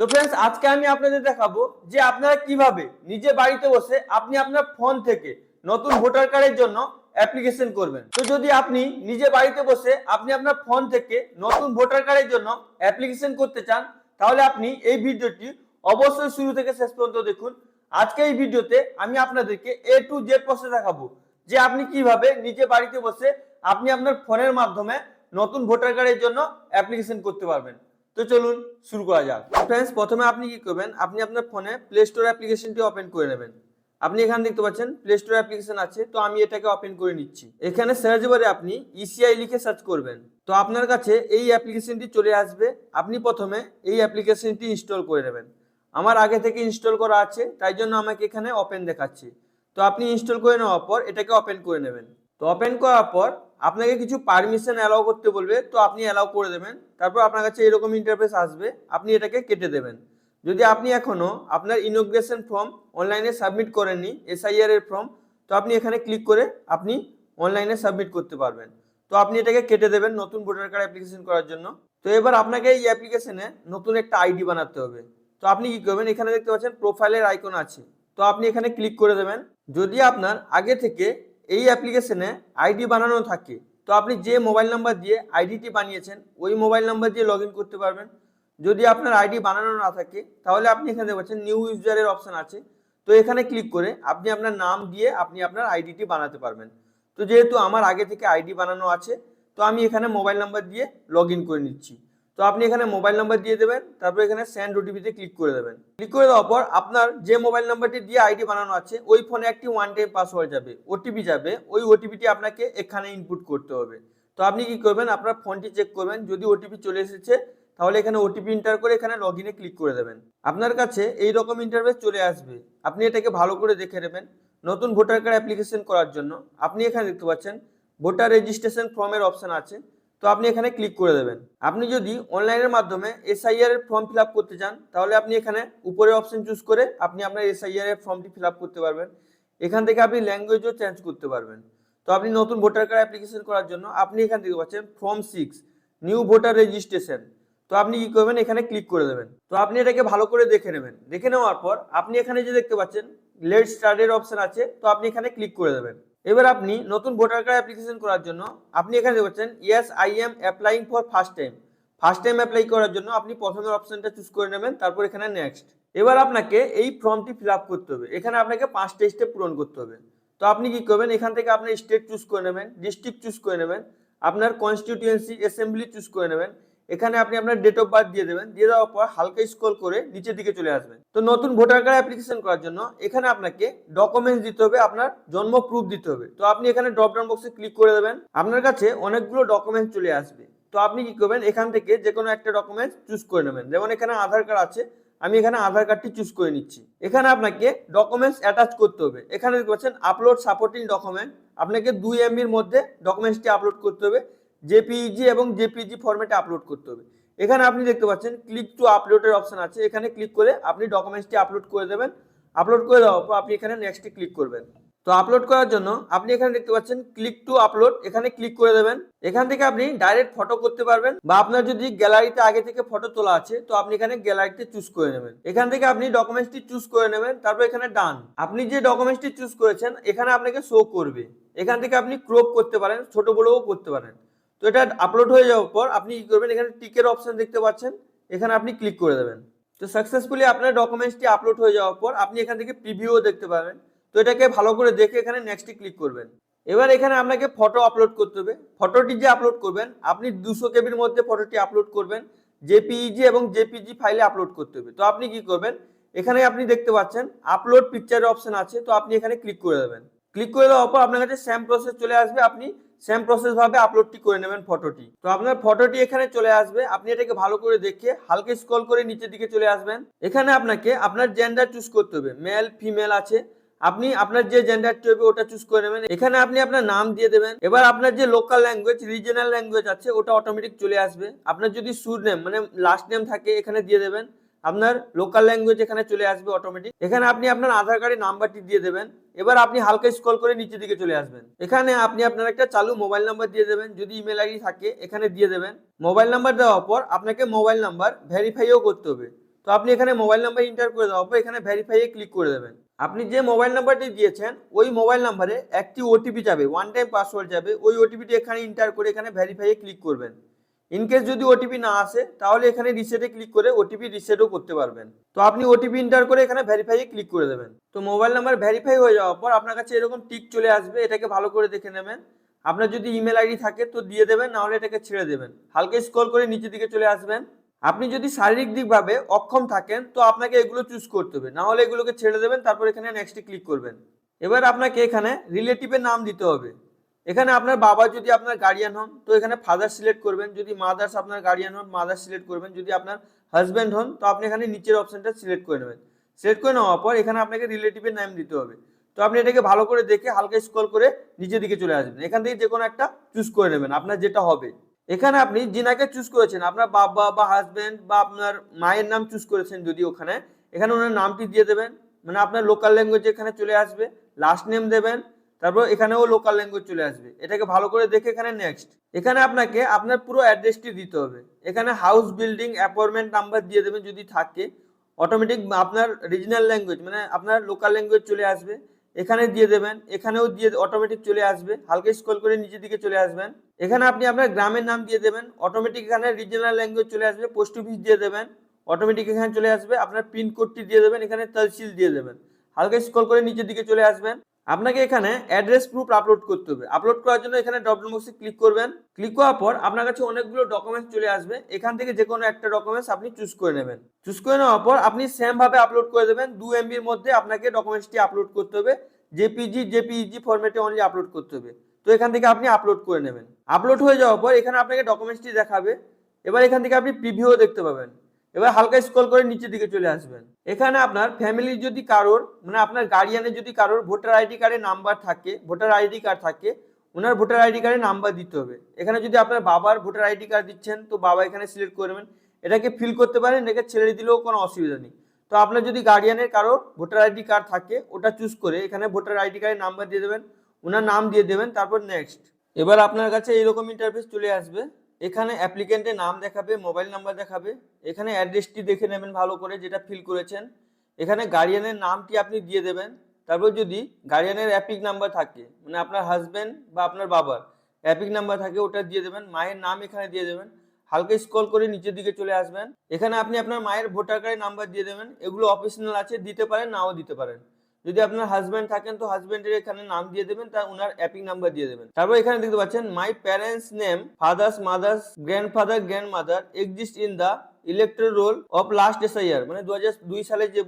তো ফ্রেন্ডস আজকে আমি আপনাদের দেখাবো যে আপনারা কীভাবে নিজে বাড়িতে বসে আপনি আপনার ফোন থেকে নতুন ভোটার কার্ডের জন্য অ্যাপ্লিকেশন করবেন। তো যদি আপনি নিজে বাড়িতে বসে আপনি আপনার ফোন থেকে নতুন ভোটার কার্ডের জন্য অ্যাপ্লিকেশন করতে চান, তাহলে আপনি এই ভিডিওটি অবশ্যই শুরু থেকে শেষ পর্যন্ত দেখুন। আজকে এই ভিডিওতে আমি আপনাদেরকে এ টু জেড প্রসেস দেখাবো যে আপনি কীভাবে নিজে বাড়িতে বসে আপনি আপনার ফোনের মাধ্যমে নতুন ভোটার কার্ডের জন্য অ্যাপ্লিকেশন করতে পারবেন। তো চলুন শুরু করা যাক। ফ্রেন্ডস প্রথমে আপনি কি করবেন, আপনি আপনার ফোনে প্লে স্টোর অ্যাপ্লিকেশনটি ওপেন করে নেবেন। আপনি এখানে দেখতে পাচ্ছেন প্লে স্টোর অ্যাপ্লিকেশন আছে, তো আমি এটাকে ওপেন করে নিচ্ছি। এখানে সার্চ বারে আপনি ইসিআই লিখে সার্চ করবেন। তো আপনার কাছে এই অ্যাপ্লিকেশনটি চলে আসবে, আপনি প্রথমে এই অ্যাপ্লিকেশনটি ইনস্টল করে নেবেন। আমার আগে থেকে ইনস্টল করা আছে, তাই জন্য আমাকে এখানে ওপেন দেখাচ্ছে। তো আপনি ইনস্টল করে নেওয়ার পর এটাকে ওপেন করে নেবেন। তো ওপেন করার পর আপনাকে কিছু পারমিশন অ্যালাউ করতে বলবে, তো আপনি অ্যালাউ করে দেবেন। তারপর আপনার কাছে এরকম ইন্টারফেস আসবে, আপনি এটাকে কেটে দেবেন। যদি আপনি এখনও আপনার ইনোগ্রেশন ফর্ম অনলাইনে সাবমিট করেননি এসআইআর এর ফর্ম তো আপনি এখানে ক্লিক করে আপনি অনলাইনে সাবমিট করতে পারবেন। তো আপনি এটাকে কেটে দেবেন নতুন ভোটার কার্ড অ্যাপ্লিকেশন করার জন্য। তো এবার আপনাকে এই অ্যাপ্লিকেশনে নতুন একটা আইডি বানাতে হবে। তো আপনি কি করবেন? এখানে দেখতে পাচ্ছেন প্রোফাইলের আইকন আছে। তো আপনি এখানে ক্লিক করে দেবেন। যদি আপনার আগে থেকে এই অ্যাপ্লিকেশনে আইডি বানানো থাকে। তো আপনি যে মোবাইল নাম্বার দিয়ে আইডিটি বানিয়েছেন, ওই মোবাইল নাম্বার দিয়ে লগ করতে পারবেন। যদি আপনার আইডি বানানো না থাকে, তাহলে আপনি এখানে পাচ্ছেন নিউ ইউজারের অপশন আছে। তো এখানে ক্লিক করে আপনি আপনার নাম দিয়ে আপনি আপনার আইডিটি বানাতে পারবেন। তো যেহেতু আমার আগে থেকে আইডি বানানো আছে, তো আমি এখানে মোবাইল নাম্বার দিয়ে লগ করে নিচ্ছি। তো আপনি এখানে মোবাইল নাম্বার দিয়ে দেবেন, তারপর এখানে সেন্ড ওটিপিতে ক্লিক করে দেবেন। ক্লিক করে দেওয়ার পর আপনার যে মোবাইল নাম্বারটি দিয়ে আইডি বানানো আছে, ওই ফোনে একটি ওয়ান টাইম পাসওয়ার্ড যাবে ওটিপি যাবে, ওই ওটিপিটি আপনাকে এখানে ইনপুট করতে হবে। তো আপনি কি করবেন, আপনার ফোনটি চেক করবেন, যদি ওটিপি চলে এসেছে, তাহলে এখানে ওটিপি এন্টার করে এখানে লগ ইনে ক্লিক করে দেবেন। আপনার কাছে এই রকম ইন্টারভেস চলে আসবে। আপনি এটাকে ভালো করে দেখে নেবেন, নতুন ভোটার কার্ড অ্যাপ্লিকেশন করার জন্য। আপনি এখানে দেখতে পাচ্ছেন, ভোটার রেজিস্ট্রেশন ফর্মের অপশন আছে। তো আপনি এখানে ক্লিক করে দেবেন। আপনি যদি অনলাইনের মাধ্যমে এসআইআর এর ফর্ম ফিল করতে চান, তাহলে আপনি এখানে উপরে অপশন চুজ করে আপনি আপনার এসআইআর এর ফর্মটি ফিল করতে পারবেন। এখান থেকে আপনি ল্যাঙ্গুয়েজও চেঞ্জ করতে পারবেন। তো আপনি নতুন ভোটার কার্ড অ্যাপ্লিকেশন করার জন্য আপনি এখান থেকে পাচ্ছেন form six new voter registration তো আপনি কি করবেন? এখানে ক্লিক করে দেবেন। তো আপনি এটাকে ভালো করে দেখে নেবেন। দেখে নেওয়ার পর আপনি এখানে যে দেখতে পাচ্ছেন লেট স্টার্টের অপশন আছে, তো আপনি এখানে ক্লিক করে দেবেন। এবার আপনি নতুন ভোটার কার্ড অ্যাপ্লিকেশন করার জন্য আপনি এখানে দেখছেন yes I am applying for first time first time apply করার জন্য আপনি প্রথমের অপশনটা চুজ করে নেবেন, তারপর এখানে নেক্সট এবার আপনাকে এই ফর্মটি ফিল আপ করতে হবে। এখানে আপনাকে পাঁচটা স্টেপ পূরণ করতে হবে। তো আপনি কি করবেন, এখান থেকে আপনার স্টেট চুজ করে নেবেন ডিস্ট্রিক্ট চুজ করে নেবেন, আপনার কনস্টিটিউয়েন্সি অ্যাসেম্বলি চুজ করে নেবেন। এখানে আপনি আপনার ডেট অফ বার্থ দিয়ে দেবেন। দিয়ে দেওয়ার পর হালকা স্ক্রল করে নিচের দিকে চলে আসবেন। তো নতুন ভোটার কার্ড অ্যাপ্লিকেশন করার জন্য এখানে আপনাকে ডকুমেন্টস দিতে হবে, আপনার জন্ম প্রুফ দিতে হবে। তো আপনি এখানে ড্রপ ডাউন বক্সে ক্লিক করে দেবেন। আপনার কাছে অনেকগুলো ডকুমেন্টস চলে আসবে। তো আপনি কি করবেন, এখান থেকে যে কোনো একটা ডকুমেন্টস চুজ করে নেবেন। যেমন এখানে আধার কার্ড আছে, আমি এখানে আধার কার্ডটি চুজ করে নিচ্ছি। এখানে আপনাকে ডকুমেন্টস অ্যাটাচ করতে হবে। এখানে দেখতে পাচ্ছেন আপলোড সাপোর্টিং ডকুমেন্ট আপনাকে দুই এমবির মধ্যে ডকুমেন্টসটি আপলোড করতে হবে। জেপিইজি এবং জেপিজি ফরম্যাটে আপলোড করতে হবে। এখানে আপনি দেখতে পাচ্ছেন ক্লিক টু আপলোডের অপশন আছে। এখানে ক্লিক করে আপনি ডকুমেন্টসটি আপলোড করে দেবেন। আপলোড করে দেওয়ার পর আপনি এখানে নেক্সটে ক্লিক করবেন। তো আপলোড করার জন্য আপনি এখানে দেখতে পাচ্ছেন ক্লিক টু আপলোড এখানে ক্লিক করে দেবেন। এখান থেকে আপনি ডাইরেক্ট ফটো করতে পারবেন বা আপনার যদি গ্যালারিতে আগে থেকে ফটো তোলা আছে, তো আপনি এখানে গ্যালারিতে চুজ করে নেবেন। এখান থেকে আপনি ডকুমেন্টসটি চুজ করে নেবেন, তারপর এখানে ডান আপনি যে ডকুমেন্টসটি চুজ করেছেন, এখানে আপনাকে শো করবে। এখান থেকে আপনি ক্রপ করতে পারেন, ছোট বড়ও করতে পারেন। তো এটা আপলোড হয়ে যাওয়ার পর আপনি কি করবেন? এখানে টিকের অপশন দেখতে পাচ্ছেন। এখানে আপনি ক্লিক করে দেবেন। তো সাকসেসফুলি আপনার ডকুমেন্টসটি আপলোড হয়ে যাওয়ার পর আপনি এখান থেকে প্রিভিউও দেখতে পাবেন। তো এটাকে ভালো করে দেখে এখানে নেক্সটে ক্লিক করবেন। এবার এখানে আপনাকে ফটো আপলোড করতে হবে। ফটোটি যে আপলোড করবেন, আপনি দুশো কেবির মধ্যে ফটোটি আপলোড করবেন জেপিইজি এবং জেপিজি ফাইলে আপলোড করতে হবে। তো আপনি কি করবেন? এখানে আপনি দেখতে পাচ্ছেন আপলোড পিকচারের অপশন আছে। তো আপনি এখানে ক্লিক করে দেবেন। ক্লিক করে দেওয়ার পর আপনার কাছে স্যাম প্রসেস চলে আসবে। আপনি সেম প্রসেস ভাবে আপলোডটি করে নেবেন ফটোটি তো আপনার ফটোটি এখানে চলে আসবে। আপনি এটাকে ভালো করে দেখে হালকা স্ক্রল করে নিচের দিকে চলে আসবেন। এখানে আপনাকে আপনার জেন্ডার চুজ করতে হবে। মেল ফিমেল আছে। আপনি আপনার যে জেন্ডারটি হবে ওটা চুজ করে নেবেন। এখানে আপনি আপনার নাম দিয়ে দেবেন। এবার আপনার যে লোকাল ল্যাঙ্গুয়েজ রিজনাল ল্যাঙ্গুয়েজ আছে, ওটা অটোমেটিক চলে আসবে। আপনার যদি সুর নেম মানে লাস্ট নেম থাকে, এখানে দিয়ে দেবেন। আপনার লোকাল ল্যাঙ্গুয়েজ এখানে চলে আসবে অটোমেটিক এখানে আপনি আপনার আধার কার্ডের নাম্বারটি দিয়ে দেবেন। এবার আপনি হালকা স্ক্রল করে নিচের দিকে চলে আসবেন। এখানে আপনি আপনার একটা চালু মোবাইল নাম্বার দিয়ে দেবেন। যদি ইমেল আইডি থাকে, এখানে দিয়ে দেবেন। মোবাইল নাম্বার দেওয়ার পর আপনাকে মোবাইল নাম্বার ভেরিফাইও করতে হবে। তো আপনি এখানে মোবাইল নাম্বার ইন্টার করে দেওয়ার পর এখানে ভেরিফাইয়ে ক্লিক করে দেবেন। আপনি যে মোবাইল নাম্বারটি দিয়েছেন, ওই মোবাইল নাম্বারে একটি ওটিপি যাবে ওয়ান টাইম পাসওয়ার্ড যাবে, ওই ওটিপিটি এখানে ইন্টার করে এখানে ভেরিফাইয়ে ক্লিক করবেন। ইনকেস যদি ওটিপি না আসে, তাহলে এখানে রিসেটে ক্লিক করে ওটিপি রিসেটও করতে পারবেন। তো আপনি ওটিপি এন্টার করে এখানে ভেরিফাইয়ে ক্লিক করে দেবেন। তো মোবাইল নাম্বার ভেরিফাই হয়ে যাওয়ার পর আপনার কাছে এরকম টিক চলে আসবে, এটাকে ভালো করে দেখে নেবেন। আপনার যদি ইমেল আইডি থাকে তো দিয়ে দেবেন, না হলে এটাকে ছেড়ে দেবেন। হালকা স্ক্রল করে নিচের দিকে চলে আসবেন। আপনি যদি শারীরিক দিকভাবে অক্ষম থাকেন, তো আপনাকে এগুলো চুজ করতে হবে। না হলে এগুলোকে ছেড়ে দেবেন, তারপর এখানে নেক্সটে ক্লিক করবেন। এবার আপনাকে এখানে রিলেটিভের নাম দিতে হবে। এখানে আপনার বাবা যদি আপনার গার্ডিয়ান হন, তো এখানে ফাদার সিলেক্ট করবেন। যদি মাদার্স আপনার গার্ডিয়ান হন মাদার সিলেক্ট করবেন। যদি আপনার হাজব্যান্ড হন, তো আপনি এখানে নিচের অপশনটা সিলেক্ট করে নেবেন। সিলেক্ট করে নেওয়ার পর এখানে আপনাকে রিলেটিভের নাম দিতে হবে। তো আপনি এটাকে ভালো করে দেখে হালকা স্ক্রল করে নিচের দিকে চলে আসবেন। এখান থেকে যে কোনো একটা চুজ করে নেবেন, আপনার যেটা হবে। এখানে আপনি জিনাকে চুজ করেছেন, আপনার বাবা বা হাজব্যান্ড বা আপনার মায়ের নাম চুজ করেছেন যদি ওখানে, এখানে ওনার নামটি দিয়ে দেবেন। মানে আপনার লোকাল ল্যাঙ্গুয়েজ এখানে চলে আসবে লাস্ট নেম দেবেন তারপর এখানেও লোকাল ল্যাঙ্গুয়েজ চলে আসবে। এটাকে ভালো করে দেখে এখানে নেক্সট এখানে আপনাকে আপনার পুরো অ্যাড্রেসটি দিতে হবে। এখানে হাউস বিল্ডিং অ্যাপয়েন্টমেন্ট নাম্বার দিয়ে দেবেন যদি থাকে অটোমেটিক আপনার রিজনাল ল্যাঙ্গুয়েজ মানে আপনার লোকাল ল্যাঙ্গুয়েজ চলে আসবে। এখানে দিয়ে দেবেন, এখানেও দিয়ে অটোমেটিক চলে আসবে। হালকা স্ক্রল করে নিচের দিকে চলে আসবেন। এখানে আপনি আপনার গ্রামের নাম দিয়ে দেবেন অটোমেটিক এখানে রিজনাল ল্যাঙ্গুয়েজ চলে আসবে পোস্ট অফিস দিয়ে দেবেন অটোমেটিক এখানে চলে আসবে। আপনার পিনকোডটি দিয়ে দেবেন, এখানে তহসিল দিয়ে দেবেন। হালকা স্ক্রল করে নিচের দিকে চলে আসবেন। আপনাকে এখানে অ্যাড্রেস প্রুফ আপলোড করতে হবে। আপলোড করার জন্য এখানে ডবল বক্সে ক্লিক করবেন। ক্লিক করার পর আপনার কাছে অনেকগুলো ডকুমেন্টস চলে আসবে। এখান থেকে যে কোনো একটা ডকুমেন্টস আপনি চুজ করে নেবেন। চুজ করে নেওয়ার পর আপনি সেম ভাবে আপলোড করে দেবেন। দু এমবির মধ্যে আপনাকে ডকুমেন্টসটি আপলোড করতে হবে। জেপিজি জেপিইজি ফরম্যাটে অনলি আপলোড করতে হবে। তো এখান থেকে আপনি আপলোড করে নেবেন। আপলোড হয়ে যাওয়ার পর এখানে আপনাকে ডকুমেন্টসটি দেখাবে। এবার এখান থেকে আপনি প্রিভিউ দেখতে পাবেন। এবার হালকা স্ক্রল করে নিচের দিকে চলে আসবেন। এখানে আপনার ফ্যামিলির যদি কারোর মানে আপনার গার্ডিয়ানের যদি কারোর ভোটার আইডি কার্ডের নাম্বার থাকে ভোটার আইডি কার্ড থাকে ওনার ভোটার আইডি কার্ডের নাম্বার দিতে হবে। এখানে যদি আপনার বাবার ভোটার আইডি কার্ড দিচ্ছেন, তো বাবা এখানে সিলেক্ট করবেন এটাকে ফিল করতে পারেন, এটাকে ছেড়ে দিলেও কোনো অসুবিধা নেই। তো আপনার যদি গার্ডিয়ানের কারোর ভোটার আইডি কার্ড থাকে, ওটা চুজ করে এখানে ভোটার আইডি কার্ডের নাম্বার দিয়ে দেবেন ওনার নাম দিয়ে দেবেন, তারপর নেক্সট এবার আপনার কাছে এইরকম ইন্টারফেস চলে আসবে। এখানে অ্যাপ্লিকেন্টের নাম দেখাবে মোবাইল নাম্বার দেখাবে, এখানে অ্যাড্রেসটি দেখে নেবেন ভালো করে যেটা ফিল করেছেন। এখানে গার্ডিয়ানের নামটি আপনি দিয়ে দেবেন। তারপর যদি গার্ডিয়ানের অ্যাপিক নাম্বার থাকে মানে আপনার হাজব্যান্ড বা আপনার বাবার অ্যাপিক নাম্বার থাকে, ওটা দিয়ে দেবেন। মায়ের নাম এখানে দিয়ে দেবেন। হালকা স্ক্রল করে নিচের দিকে চলে আসবেন। এখানে আপনি আপনার মায়ের ভোটার কার্ডের নাম্বার দিয়ে দেবেন। এগুলো অপশনাল আছে, দিতে পারেন, নাও দিতে পারেন। যদি আপনার হাজব্যান্ড থাকেন, তো হাজব্যান্ডের এখানে নাম দিয়ে দেবেন তার ওনার অ্যাপিং নাম্বার দিয়ে দেবেন। তারপর এখানে দেখতে পাচ্ছেন my parents name father's mother's grandfather grandmother exist in the electoral roll of last SIR মানে দু দুই সালে যে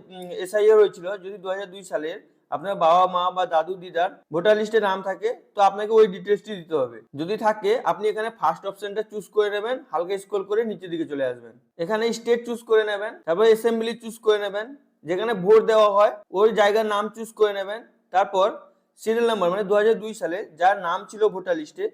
এসআইআর হয়েছিল, যদি দু দুই সালের আপনার বাবা, মা বা দাদু, দিদার ভোটার লিস্টে নাম থাকে, তো আপনাকে ওই ডিটেলসটি দিতে হবে। যদি থাকে, আপনি এখানে ফার্স্ট অপশনটা চুজ করে নেবেন, হালকা স্ক্রল করে নিচের দিকে চলে আসবেন। এখানে স্টেট চুজ করে নেবেন, তারপর অ্যাসেম্বলি চুজ করে নেবেন। যেখানে ভোট দেওয়া হয়, ওই জায়গার নাম চুজ করে নেবেন। তারপর সিরিয়াল নাম্বার মানে দু হাজার দুই সালে যার নাম ছিল ভোটার লিস্টে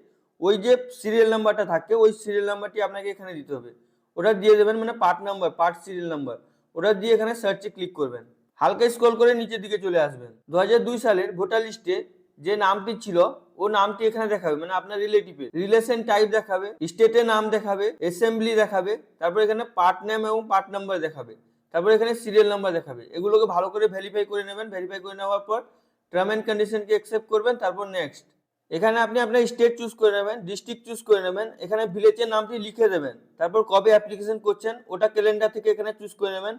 ওই যে সিরিয়াল নাম্বারটা থাকে, ওই সিরিয়াল নাম্বারটি আপনাকে এখানে দিতে হবে। ওটা দিয়ে দেবেন মানে part number part serial number ওটা দিয়ে এখানে সার্চে ক্লিক করবেন। হালকা স্ক্রল করে নিচের দিকে চলে আসবেন। দু হাজার দুই সালের ভোটার লিস্টে যে নামটি ছিল, ও নামটি এখানে দেখাবে মানে আপনার রিলেটিভের রিলেশন টাইপ দেখাবে স্টেটের নাম দেখাবে অ্যাসেম্বলি দেখাবে, তারপর এখানে পার্ট নেম এবং পার্ট নাম্বার দেখাবে। তারপর এখানে সিরিয়াল নাম্বার দেখাবে। এগুলোকে ভালো করে ভেরিফাই করে নেবেন। ভেরিফাই করে নেওয়ার পর টার্ম অ্যান্ড কন্ডিশনকে অ্যাকসেপ্ট করবেন, তারপর নেক্সট এখানে আপনি আপনার স্টেট চুজ করে নেবেন ডিস্ট্রিক্ট চুজ করে নেবেন। এখানে ভিলেজের নামটি লিখে দেবেন। তারপর কবে অ্যাপ্লিকেশন করছেন, ওটা ক্যালেন্ডার থেকে এখানে চুজ করে নেবেন।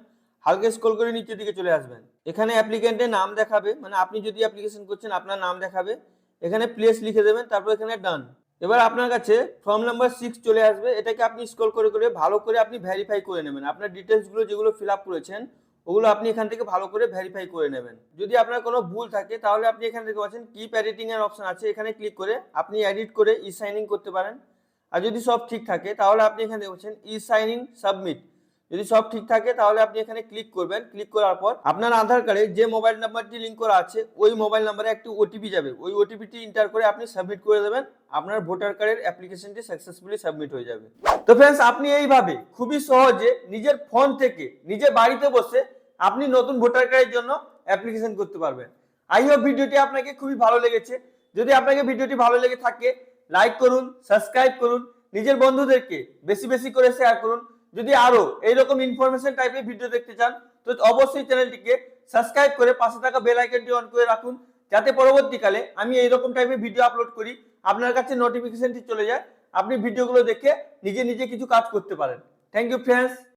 হালকা স্ক্রল করে নিচের দিকে চলে আসবেন। এখানে অ্যাপ্লিকেন্টের নাম দেখাবে মানে আপনি যদি অ্যাপ্লিকেশন করছেন, আপনার নাম দেখাবে। এখানে প্লেস লিখে দেবেন, তারপর এখানে ডান এবার আপনার কাছে ফর্ম নাম্বার সিক্স চলে আসবে। এটাকে আপনি স্কল করে করে, ভালো করে আপনি ভেরিফাই করে নেবেন। আপনার ডিটেলসগুলো যেগুলো ফিল আপ করেছেন, ওগুলো আপনি এখান থেকে ভালো করে ভেরিফাই করে নেবেন। যদি আপনার কোনো ভুল থাকে, তাহলে আপনি এখান থেকে পাচ্ছেন কিপ এডিটিং এর অপশন আছে। এখানে ক্লিক করে আপনি এডিট করে ই সাইনিং করতে পারেন। আর যদি সব ঠিক থাকে, তাহলে আপনি এখানে দেখছেন ই সাইনিং সাবমিট যদি সব ঠিক থাকে, তাহলে আপনি এখানে ক্লিক করবেন। ক্লিক করার পর আপনার আধার কার্ডে যে মোবাইল নাম্বারটি লিঙ্ক করা আছে, ওই মোবাইল নাম্বারে একটি ওটিপি যাবে। ওই ওটিপিটি ইন্টার করে আপনি সাবমিট করে দেবেন। আপনার ভোটার কার্ডের অ্যাপ্লিকেশনটি সাকসেসফুলি সাবমিট হয়ে যাবে। তো ফ্রেন্ডস আপনি এইভাবে খুবই সহজে নিজের ফোন থেকে নিজের বাড়িতে বসে আপনি নতুন ভোটার কার্ডের জন্য অ্যাপ্লিকেশন করতে পারবেন। আই হোপ ভিডিওটি আপনাকে খুবই ভালো লেগেছে। যদি আপনাকে ভিডিওটি ভালো লেগে থাকে লাইক করুন সাবস্ক্রাইব করুন, নিজের বন্ধুদেরকে বেশি বেশি করে শেয়ার করুন। যদি আরও এইরকম ইনফরমেশন টাইপের ভিডিও দেখতে চান, তো অবশ্যই চ্যানেলটিকে সাবস্ক্রাইব করে পাশে থাকা বেল আইকনটি অন করে রাখুন, যাতে পরবর্তীকালে আমি এইরকম টাইপের ভিডিও আপলোড করি, আপনার কাছে নোটিফিকেশনটি চলে যায়, আপনি ভিডিওগুলো দেখে নিজে নিজে কিছু কাজ করতে পারেন। Thank you friends